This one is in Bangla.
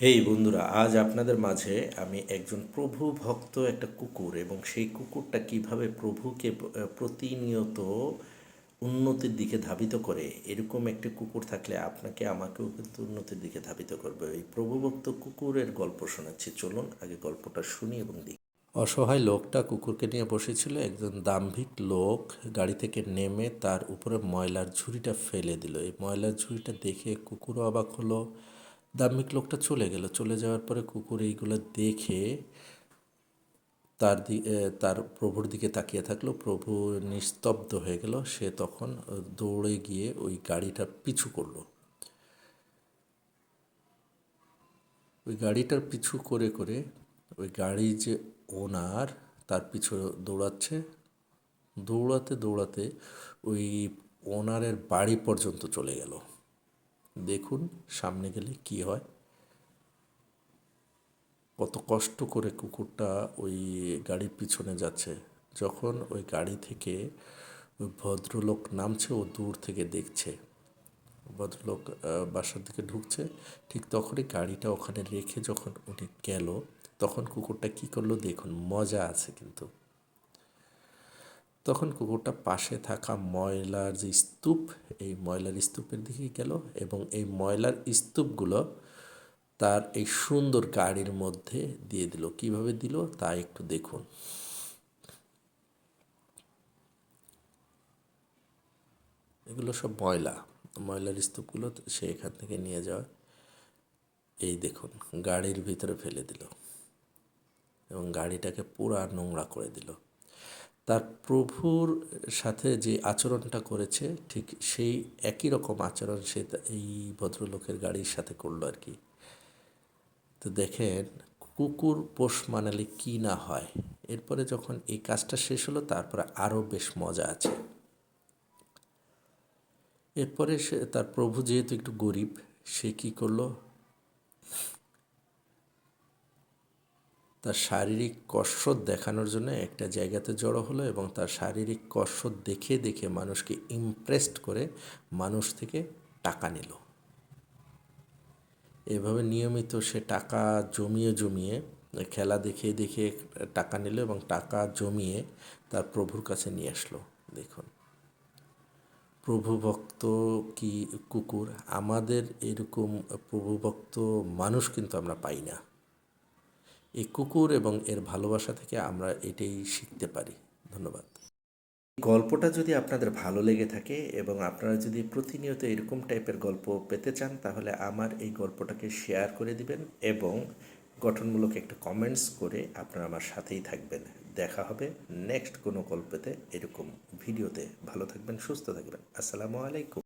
হেই বন্ধুরা, আজ আপনাদের মাঝে আমি একজন প্রভু ভক্ত, একটা কুকুর, এবং সেই কুকুরটা কীভাবে প্রভুকে প্রতিনিয়ত উন্নতির দিকে ধাবিত করে, এরকম একটি কুকুর থাকলে আপনাকে, আমাকেও কিন্তু উন্নতির দিকে ধাবিত করবে। এই প্রভুভক্ত কুকুরের গল্প শোনাচ্ছি। চলুন আগে গল্পটা শুনি এবং দেখি। অসহায় লোকটা কুকুরকে নিয়ে বসেছিল। একজন দাম্ভিক লোক গাড়ি থেকে নেমে তার উপরে ময়লার ঝুড়িটা ফেলে দিল। এই ময়লার ঝুড়িটা দেখে কুকুরও অবাক হলো। দাম্ভিক লোকটা চলে গেল। চলে যাওয়ার পরে কুকুর এইগুলো দেখে তার দি এ, তার প্রভুর দিকে তাকিয়ে থাকল। প্রভু নিস্তব্ধ হয়ে গেল। সে তখন দৌড়ে গিয়ে ওই গাড়িটা পিছু করল। ওই গাড়িটার পিছু করে করে ওই গাড়ি যে ওনার তার পিছু দৌড়াচ্ছে। দৌড়াতে দৌড়াতে ওই ওনারের বাড়ি পর্যন্ত চলে গেল। দেখুন সামনে গেলে কি হয়। কত কষ্ট করে কুকুরটা ওই গাড়ির পিছনে যাচ্ছে। যখন ওই গাড়ি থেকে ওই ভদ্রলোক নামছে, ও দূর থেকে দেখছে। ভদ্রলোক বাসার দিকে ঢুকছে। ঠিক তখনই গাড়িটা ওখানে রেখে যখন উনি গেল, তখন কুকুরটা কি করল দেখুন, মজা আছে কিন্তু। তখন কুকুরটা পাশে থাকা ময়লার যে স্তূপ এই ময়লার স্তূপের দিকে গেল এবং এই ময়লার স্তূপগুলো তার এই সুন্দর গাড়ির মধ্যে দিয়ে দিল। কীভাবে দিল? তা একটু দেখুন। এগুলো সব ময়লা। ময়লার স্তূপগুলো সে এখান থেকে নিয়ে যাওয়া। এই দেখুন, গাড়ির ভিতরে ফেলে দিল এবং গাড়িটাকে পুরা নোংরা করে দিল। তার প্রভুর সাথে যে আচরণটা করেছে, ঠিক সেই একই রকম আচরণ সে এই ভদ্রলোকের গাড়ির সাথে করল আর কি। তো দেখেন, কুকুর পোষ মানালে কি না হয়? এরপরে যখন এই কাজটা শেষ হলো, তারপরে আরও বেশ মজা আছে। এরপরে সে, তার প্রভু যেহেতু একটু গরিব, সে কি করল? তার শারীরিক কসরত দেখানোর জন্য একটা জায়গাতে জড়ো হলো এবং তার শারীরিক কসরত দেখে দেখে মানুষকে ইমপ্রেসড করে মানুষ থেকে টাকা নিল। এভাবে নিয়মিত সে টাকা জমিয়ে জমিয়ে, খেলা দেখে দেখে টাকা নিল এবং টাকা জমিয়ে তার প্রভুর কাছে নিয়ে আসলো। দেখুন। প্রভুভক্ত কি কুকুর? আমাদের এরকম প্রভুভক্ত মানুষ কিন্তু আমরা পাই না। এই কুকুর এবং এর ভালোবাসা থেকে আমরা এটাই শিখতে পারি। ধন্যবাদ। গল্পটা যদি আপনাদের ভালো লেগে থাকে এবং আপনারা যদি প্রতিনিয়ত এরকম টাইপের গল্প পেতে চান, তাহলে আমার এই গল্পটাকে শেয়ার করে দিবেন এবং গঠনমূলক একটা কমেন্টস করে আপনারা আমার সাথেই থাকবেন। দেখা হবে নেক্সট কোনো গল্পেতে এরকম ভিডিওতে। ভালো থাকবেন, সুস্থ থাকবেন। আসসালামু আলাইকুম।